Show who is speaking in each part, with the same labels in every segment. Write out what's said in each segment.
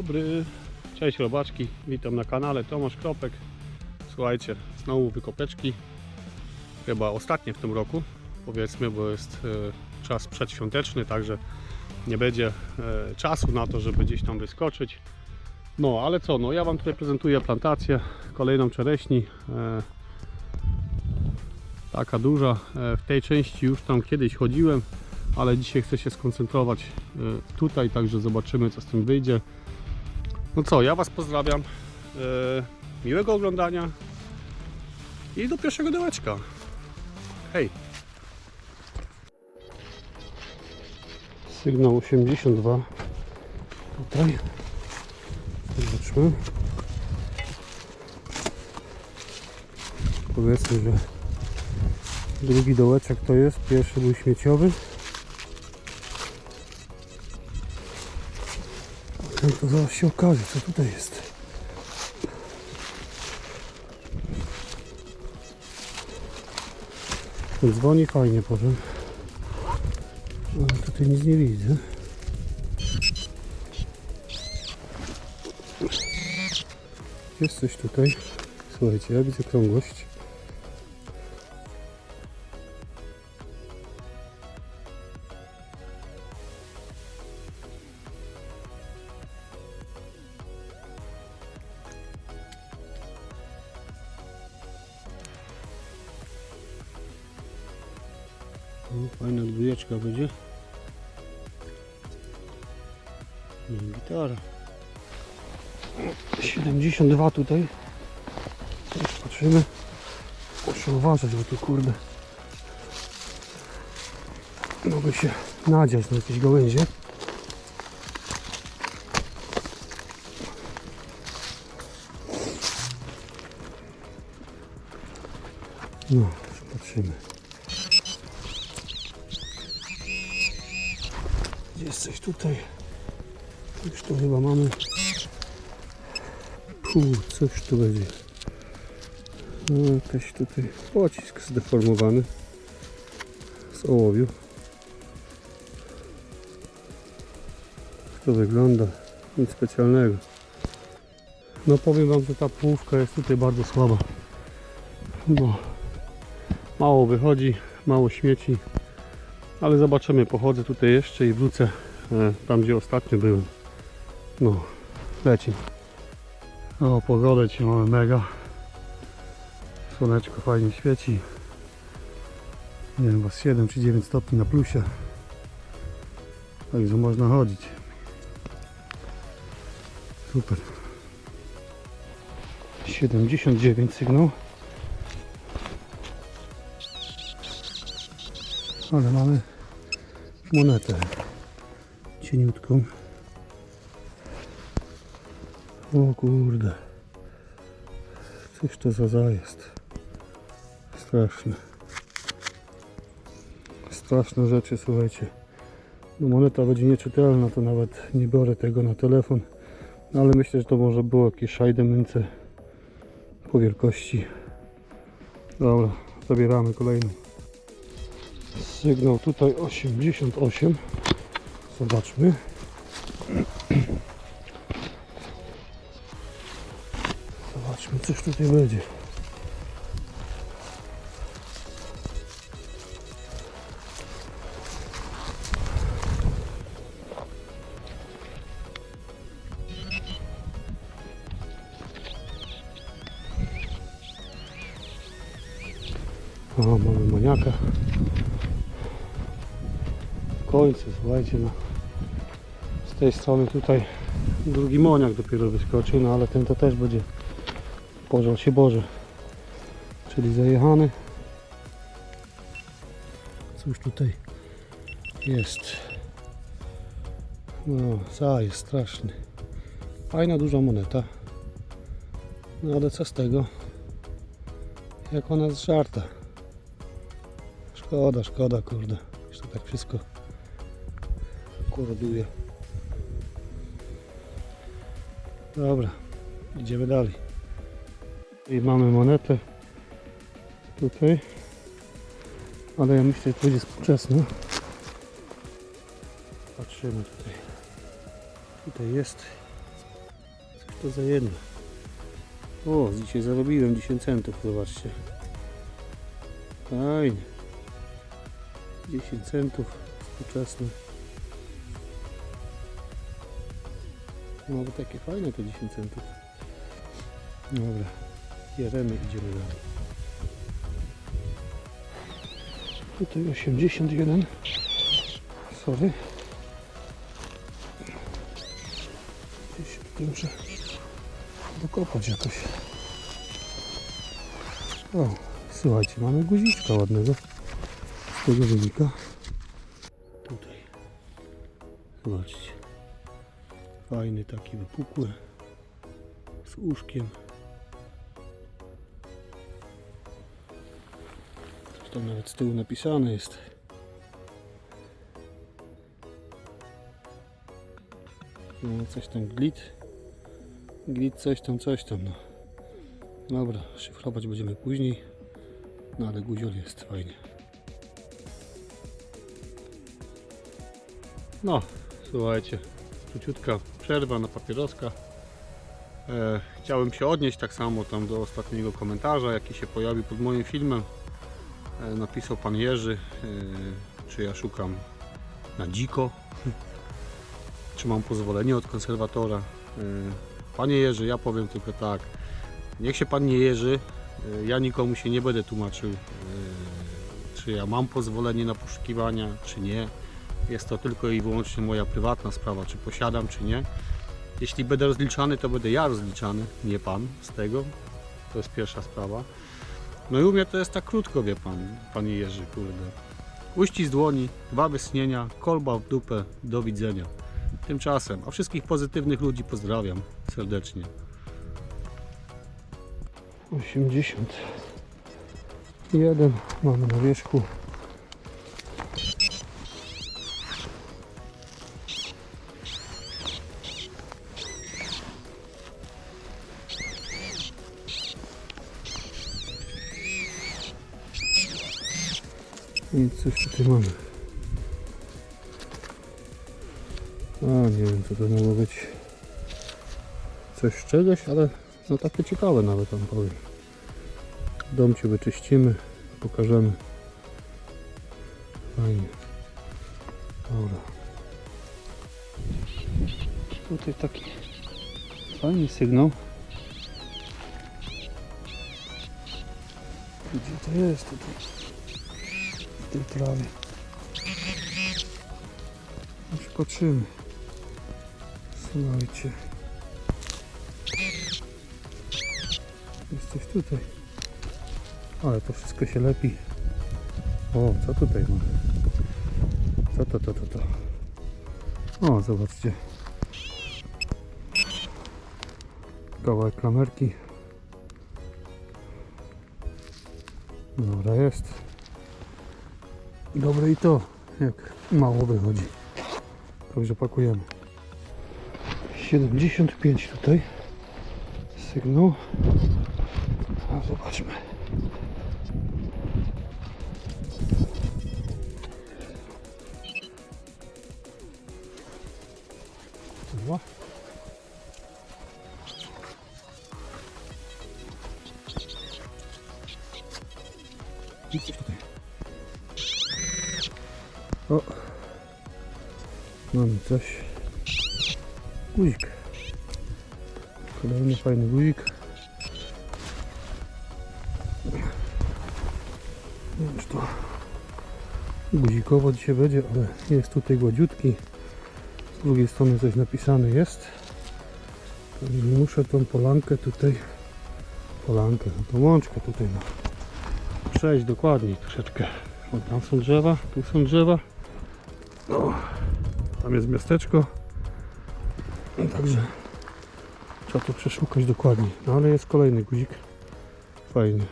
Speaker 1: Dobry. Cześć robaczki, witam na kanale Tomasz Kropek. Słuchajcie, znowu wykopeczki. Chyba ostatnie w tym roku, powiedzmy, bo jest e, czas przedświąteczny, także nie będzie e, czasu na to, żeby gdzieś tam wyskoczyć. No, ale co, no ja Wam tutaj prezentuję plantację, kolejną czereśni. E, taka duża. E, w tej części już tam kiedyś chodziłem, ale dzisiaj chcę się skoncentrować e, tutaj, także zobaczymy co z tym wyjdzie. No co, ja Was pozdrawiam. E, Miłego oglądania i do pierwszego dołeczka. Hej! Sygnał 82. Tutaj. Zobaczmy. Powiedzmy, że drugi dołeczek to jest. Pierwszy był śmieciowy. No to zaraz się okaże, co tutaj jest. Dzwoni fajnie, powiem. Ale tutaj nic nie widzę. Jest coś tutaj. Słuchajcie, ja widzę krągłość. Fajna dwójeczka będzie. I gitara. 72 tutaj. Już patrzymy. Muszę uważać, bo tu kurde. Mogę się nadziać na jakieś gałęzie. No, patrzymy. Gdzie jest coś tutaj? Już to chyba mamy. Pu, coś tu będzie. No, jakaś tutaj pocisk zdeformowany z ołowiu. To wygląda? Nic specjalnego. No powiem Wam, że ta połówka jest tutaj bardzo słaba. Bo mało wychodzi, mało śmieci. Ale zobaczymy, pochodzę tutaj jeszcze i wrócę e, tam, gdzie ostatnio byłem. No, leci. O, pogodę ci mamy mega. Słoneczko fajnie świeci. Nie wiem, was 7 czy 9 stopni na plusie. Także można chodzić. Super. 79 sygnał. Ale mamy monetę cieniutką. O kurde. Coś to za zajest. Straszne. Straszne rzeczy, słuchajcie. No moneta będzie nieczytelna, to nawet nie biorę tego na telefon. No ale myślę, że to może było jakieś szajdemynce po wielkości. Dobra, zabieramy kolejną. Sygnał tutaj 88. Zobaczmy. Zobaczmy, coś tutaj będzie. O, mamy maniaka. Końcu, słuchajcie, no. Z tej strony tutaj drugi moniak dopiero wyskoczył, no ale ten to też będzie pożal się Boże. Czyli zajechany. Cóż tutaj jest? No, za jest straszny. Fajna, duża moneta. No ale co z tego? Jak ona z żarta. Szkoda, szkoda, kurde. To tak wszystko koroduje. Dobra, idziemy dalej. I mamy monetę tutaj. Ale ja myślę, że to będzie współczesna. Patrzymy tutaj. Tutaj jest. Coś to za jedno. O, dzisiaj zarobiłem 10 centów, zobaczcie. Fajnie. 10 centów współczesne. No bo takie fajne te 10 centów. Dobra, bieremy, idziemy dalej. Tutaj 81. Sorry. Gdzieś tutaj muszę dokopać jakoś. O, słuchajcie, mamy guziczka ładnego. Z tego wynika. Tutaj. Zobaczcie. Fajny taki wypukły. Z uszkiem. Coś tam nawet z tyłu napisane jest. No, coś tam glit. Glit coś tam, coś tam. No. Dobra, szyfrować będziemy później. No ale guziol jest fajnie. No, słuchajcie, króciutka przerwa na papieroska. E, chciałem się odnieść tak samo tam do ostatniego komentarza, jaki się pojawił pod moim filmem. E, napisał pan Jerzy, e, czy ja szukam na dziko, czy mam pozwolenie od konserwatora. E, Panie Jerzy, ja powiem tylko tak. Niech się pan nie jeży. E, Ja nikomu się nie będę tłumaczył, e, czy ja mam pozwolenie na poszukiwania, czy nie. Jest to tylko i wyłącznie moja prywatna sprawa, czy posiadam, czy nie. Jeśli będę rozliczany, to będę ja rozliczany, nie pan z tego. To jest pierwsza sprawa. No i u mnie to jest tak krótko, wie pan, panie Jerzy, kurde. Uścisk dłoni, dwa wysnienia, kolba w dupę, do widzenia. Tymczasem, a wszystkich pozytywnych ludzi pozdrawiam serdecznie. 81 mamy na wierzchu. I coś tutaj mamy. A nie wiem co to mogło być. Coś z czegoś, ale no takie ciekawe nawet tam powiem. Dom ci wyczyścimy, pokażemy. Fajnie. Dobra. Tutaj taki fajny sygnał. Gdzie to jest tutaj? Tej trawie. Już patrzymy. Słuchajcie. Jest coś tutaj. Ale to wszystko się lepi. O, co tutaj ma? Co to, to, to, to? O, zobaczcie. Kawałek klamerki. Dobra, jest. Dobre i to, jak mało wychodzi. Także pakujemy. 75 tutaj. Sygnał. A zobaczmy. Dwa. Tutaj. O. Mamy coś. Guzik. Kolejny fajny guzik. Nie wiem, czy to guzikowo dzisiaj będzie, ale jest tutaj gładziutki. Z drugiej strony coś napisane jest. Muszę tą polankę tutaj, polankę, no tą łączkę tutaj no, przejść dokładniej troszeczkę. O, tam są drzewa, tu są drzewa. O, tam jest miasteczko. No, Także trzeba to przeszukać dokładniej. No ale jest kolejny guzik. Fajny.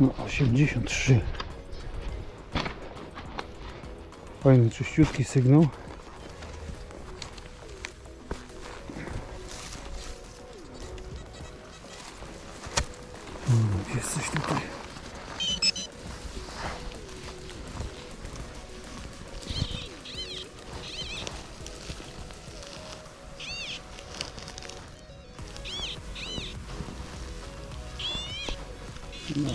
Speaker 1: No 83. Fajny, czyściutki sygnał. No.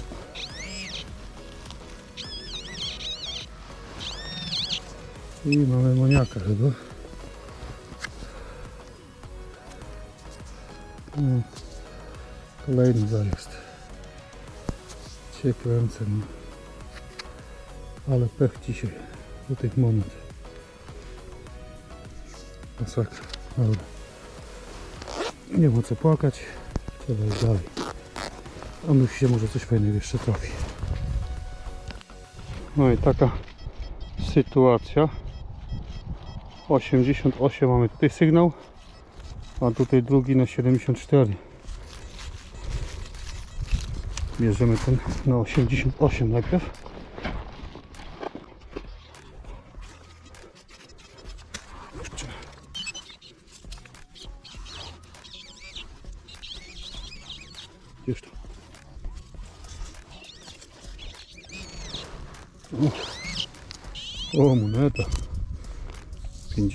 Speaker 1: I mamy moniaka chyba. No. Kolejny zajazd. Cię kręcę, no. Ale pech dzisiaj do tych moment. Masakra. Dobra. Nie ma co płakać. Trzeba iść dalej. A myślę, się może coś fajnego jeszcze trafi. No i taka sytuacja. 88 mamy tutaj sygnał, a tutaj drugi na 74. Bierzemy ten na 88 najpierw.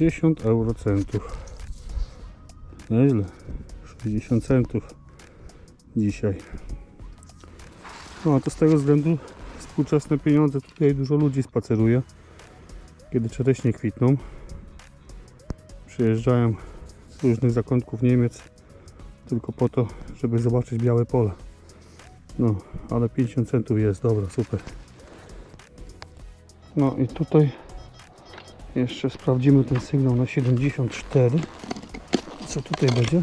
Speaker 1: 50 eurocentów. Nieźle. 60 centów dzisiaj. No to z tego względu współczesne pieniądze tutaj dużo ludzi spaceruje. Kiedy czereśnie kwitną. Przyjeżdżają z różnych zakątków Niemiec tylko po to, żeby zobaczyć białe pola. No, ale 50 centów jest, dobra, super. No i tutaj jeszcze sprawdzimy ten sygnał na 74. Co tutaj będzie?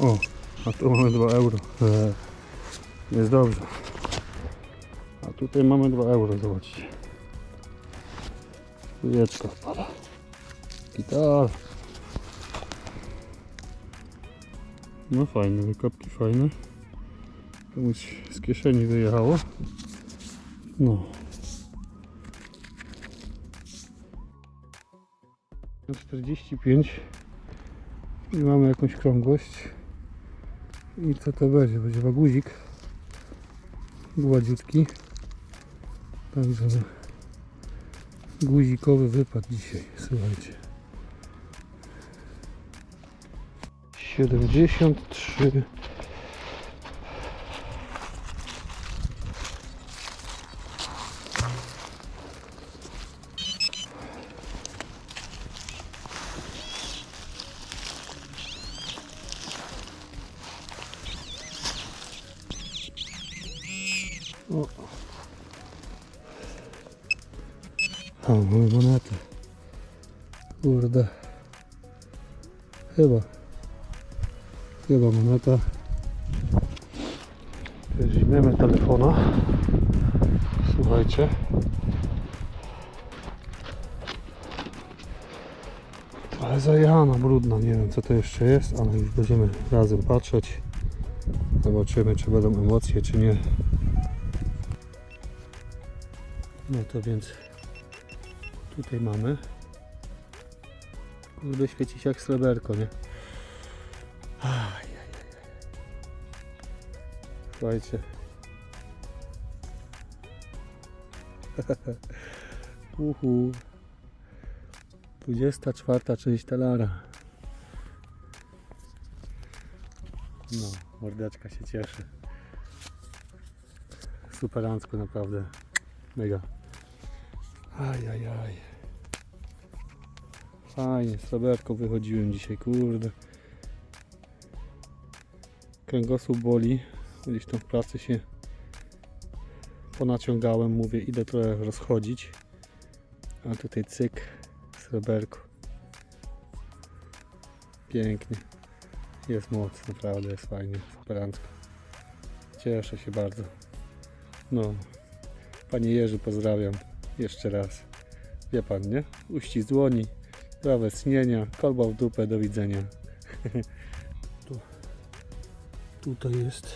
Speaker 1: O, a tu mamy 2 euro. Eee, jest dobrze. Tutaj mamy 2 euro, zobaczcie. Tujeczka wpada. Gitar. No fajne, wykopki fajne. Komuś z kieszeni wyjechało. No. 45 i mamy jakąś krągłość. I co to będzie? Będzie waguzik. Gładziutki. Także guzikowy wypad dzisiaj, słuchajcie. 73 O. O, mamy monetę. Kurde. Chyba. Chyba moneta. Weźmiemy telefona. Słuchajcie. Trochę zajechana, brudna. Nie wiem co to jeszcze jest, ale już będziemy razem patrzeć. Zobaczymy czy będą emocje czy nie. No to więc tutaj mamy. Kurde świeci się jak sreberko, nie? Słuchajcie. Uhu. 24 część talara. No, mordeczka się cieszy. Superancko naprawdę. Mega. Ajajaj. Fajnie, sreberko wychodziłem dzisiaj, kurde. Kręgosłup boli. Gdzieś tam w pracy się ponaciągałem, mówię, idę trochę rozchodzić. A tutaj cyk, sreberko. Pięknie. Jest moc, naprawdę jest fajnie, superancko. Cieszę się bardzo. No, Panie Jerzy, pozdrawiam jeszcze raz. Wie pan, nie? Uścisk dłoni, prawe śnienia, kolba w dupę, do widzenia. tu, tutaj jest.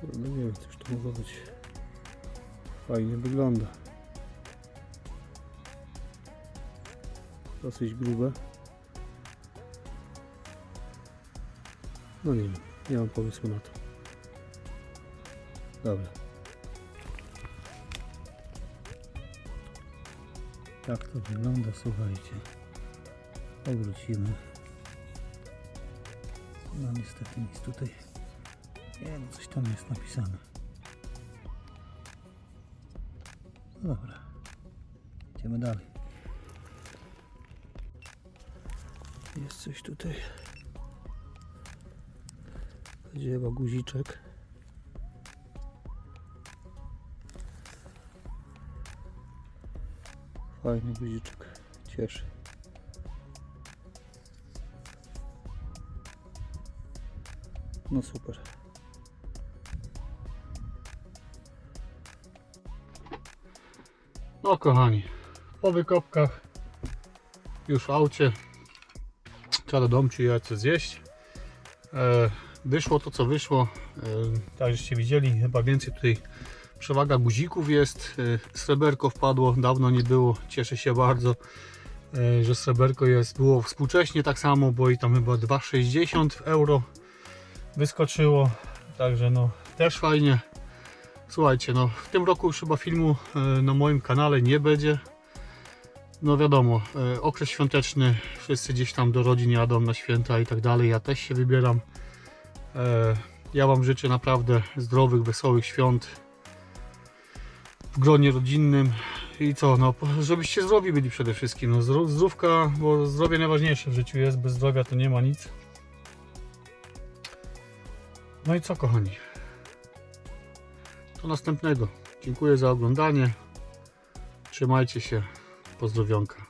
Speaker 1: Kurde, nie wiem, coś to mogło być. Fajnie wygląda. Dosyć grube. No nie wiem, nie mam pomysłu na to. Dobra. Tak to wygląda, słuchajcie. Obrócimy. No niestety nic tutaj. Nie no, coś tam jest napisane. No dobra. Idziemy dalej. Jest coś tutaj. Będzie guziczek. Fajny guziczek. Cieszy. No super. No kochani, po wykopkach już w aucie trzeba do domu jechać coś zjeść. E, wyszło to co wyszło. E, tak żeście widzieli, chyba więcej tutaj przewaga guzików jest. E, sreberko wpadło, dawno nie było. Cieszę się bardzo, e, że sreberko jest. Było współcześnie tak samo, bo i tam chyba 2,60 euro wyskoczyło. Także no też fajnie. Słuchajcie, no w tym roku już chyba filmu na moim kanale nie będzie. No wiadomo, okres świąteczny, wszyscy gdzieś tam do rodzin jadą na święta i tak dalej. Ja też się wybieram. E, Ja Wam życzę naprawdę zdrowych, wesołych świąt w gronie rodzinnym. I co, no, żebyście zdrowi byli przede wszystkim. No, zdró- zdrówka, bo zdrowie najważniejsze w życiu jest, bez zdrowia to nie ma nic. No i co, kochani? Do następnego. Dziękuję za oglądanie. Trzymajcie się. Pozdrowionka.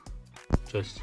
Speaker 1: Cześć.